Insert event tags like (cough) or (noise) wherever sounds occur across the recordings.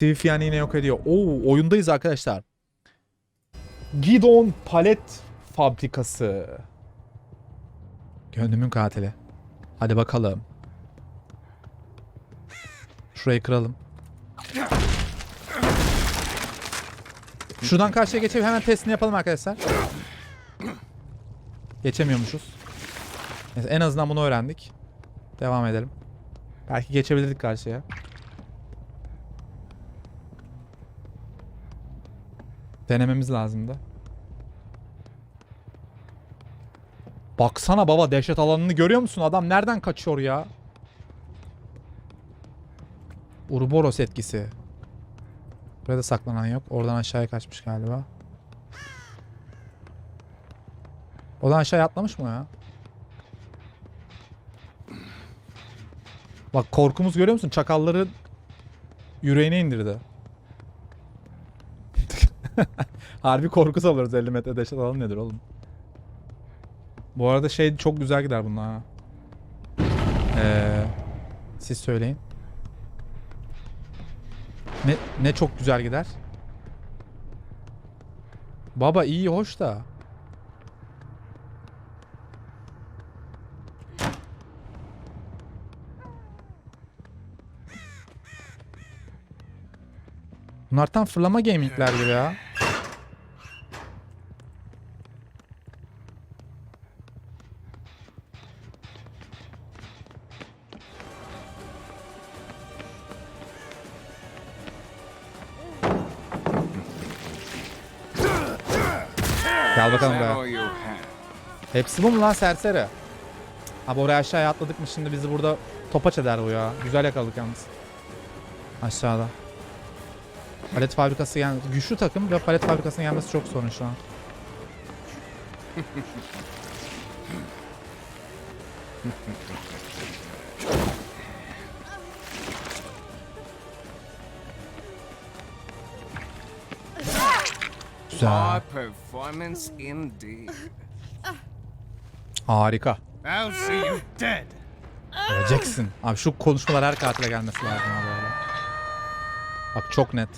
Yani yine yok ediyor. Oo oyundayız arkadaşlar. Gidon Palet Fabrikası. Gönlümün katili. Hadi bakalım. Şurayı kıralım. Şuradan karşıya geçelim. Hemen testini yapalım arkadaşlar. Geçemiyormuşuz. Neyse, en azından bunu öğrendik. Devam edelim. Belki geçebilirdik karşıya. Denememiz lazımdı. Baksana baba dehşet alanını görüyor musun? Adam nereden kaçıyor ya? Uroboros etkisi. Burada saklanan yok. Oradan aşağıya kaçmış galiba. Oradan aşağıya atlamış mı ya? Bak korkumuz görüyor musun? Çakalları yüreğine indirdi. (laughs) Harbi korku salıyoruz 50 metre dehşet alanı nedir oğlum? Bu arada şey çok güzel gider bunlar ha. Ee, siz söyleyin. Ne, ne çok güzel gider. Baba iyi hoş da. Bunlar tam fırlama gamingler gibi ya. Gel bakalım be. Hepsi bu mu lan serseri? Abi oraya aşağıya atladık mı şimdi bizi burada topaç eder bu ya. Güzel yakaladık yalnız. Aşağıda. Palet fabrikası yani güçlü takım ve palet fabrikasının gelmesi çok sorun şu an. (laughs) Güzel. Performance indeed. Harika. I'll see you dead. Öleceksin. Abi şu konuşmalar her katile gelmesi lazım abi. arada. Bak çok net.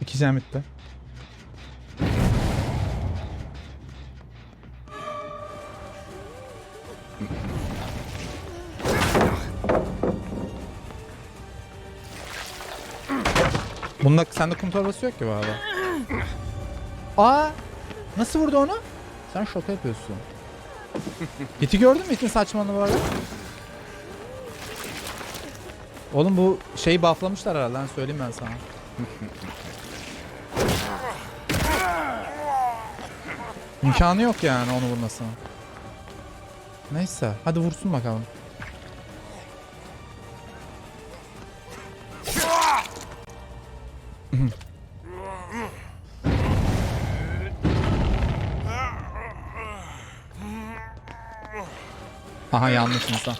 İki can Bunda sende kum torbası yok ki bu arada. Aa! Nasıl vurdu onu? Sen şaka yapıyorsun. (laughs) İti gördün mü itin saçmalığını bu arada? Oğlum bu şeyi bufflamışlar herhalde lan söyleyeyim ben sana. İmkanı yok yani onu vurmasına. Neyse hadi vursun bakalım. Aha yanlış insan.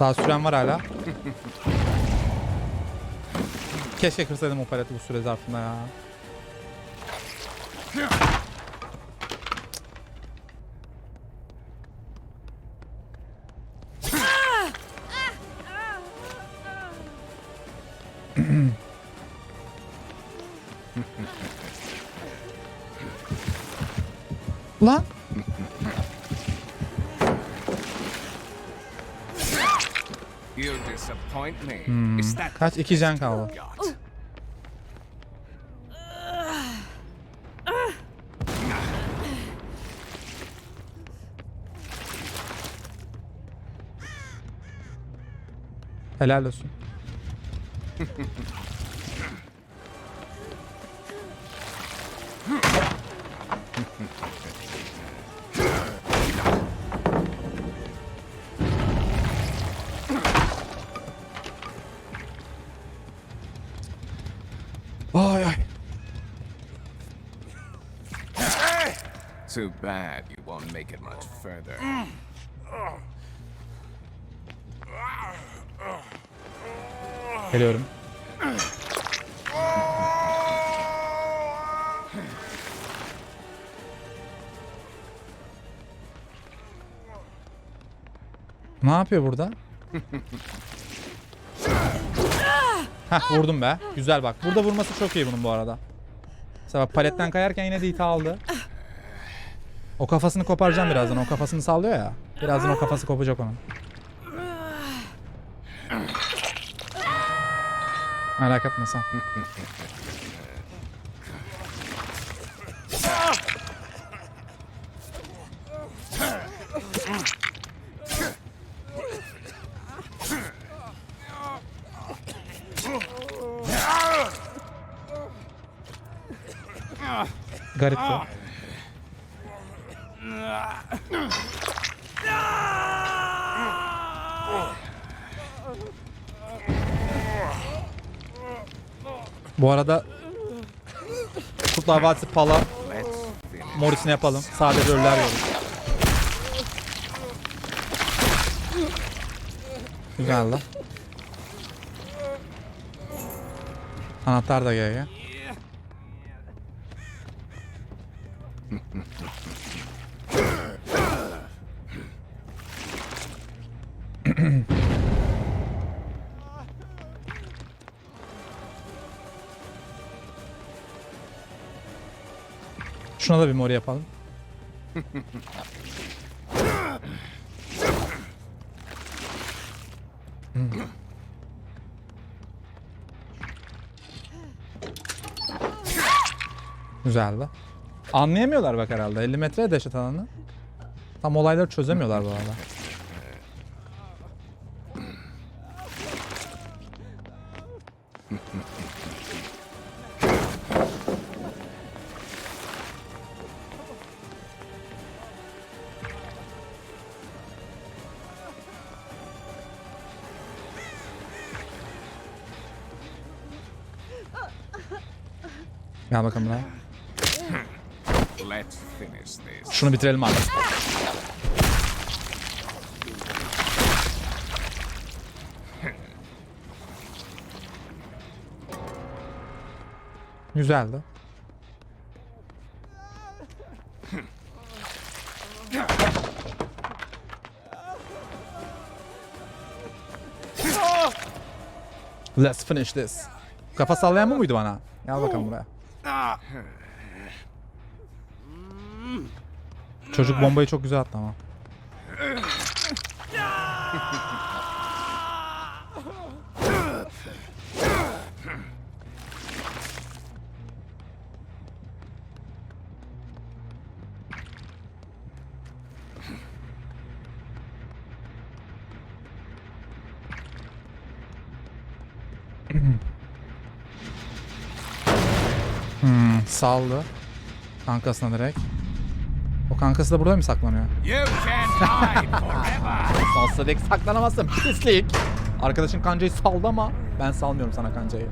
Daha süren var hala. Keşke kırsaydım o paleti bu süre zarfında ya. Lan You disappoint me. Hmm. Kaç iki can kaldı. Helal olsun. Ay ay. Too bad you won't make it much further. Mm. Geliyorum. Ne yapıyor burada? Heh vurdum be. Güzel bak. Burada vurması çok iyi bunun bu arada. Mesela paletten kayarken yine de hita aldı. O kafasını koparacağım birazdan. O kafasını sallıyor ya. Birazdan o kafası kopacak onun. Merak etme sen. Garipti. Bu arada Kurtlar Vadisi Pala. Morris'ini yapalım. Sadece ölüler görür. Güzel lan. Anahtar da gel gel. Şuna da bir mori yapalım. Hmm. Güzeldi. Anlayamıyorlar bak herhalde. 50 metre dehşet alanı. Tam olayları çözemiyorlar bu arada. Gel bakalım this. Şunu bitirelim abi. Güzeldi. Let's finish this. Kafa sallayan bu muydu bana? Gel bakalım buraya. Çocuk bombayı çok güzel attı ama. (laughs) saldı. Kankasına direkt. O kankası da burada mı saklanıyor? Sonsuza (laughs) dek saklanamazsın pislik. Arkadaşın kancayı saldı ama ben salmıyorum sana kancayı.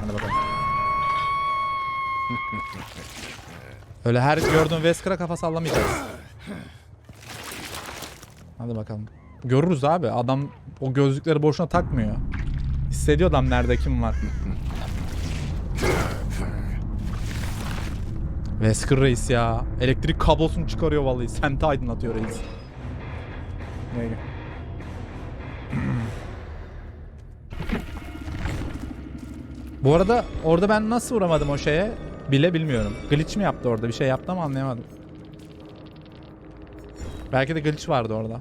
Hadi bakalım. (laughs) Öyle her gördüğün Vesker'a kafa sallamayacağız. Hadi bakalım. Görürüz abi. Adam o gözlükleri boşuna takmıyor. Hissediyor adam nerede kim var. Wesker reis ya. Elektrik kablosunu çıkarıyor vallahi. Semti aydınlatıyor reis. Gel. Bu arada orada ben nasıl vuramadım o şeye bile bilmiyorum. Glitch mi yaptı orada? Bir şey yaptı ama anlayamadım. Belki de glitch vardı orada.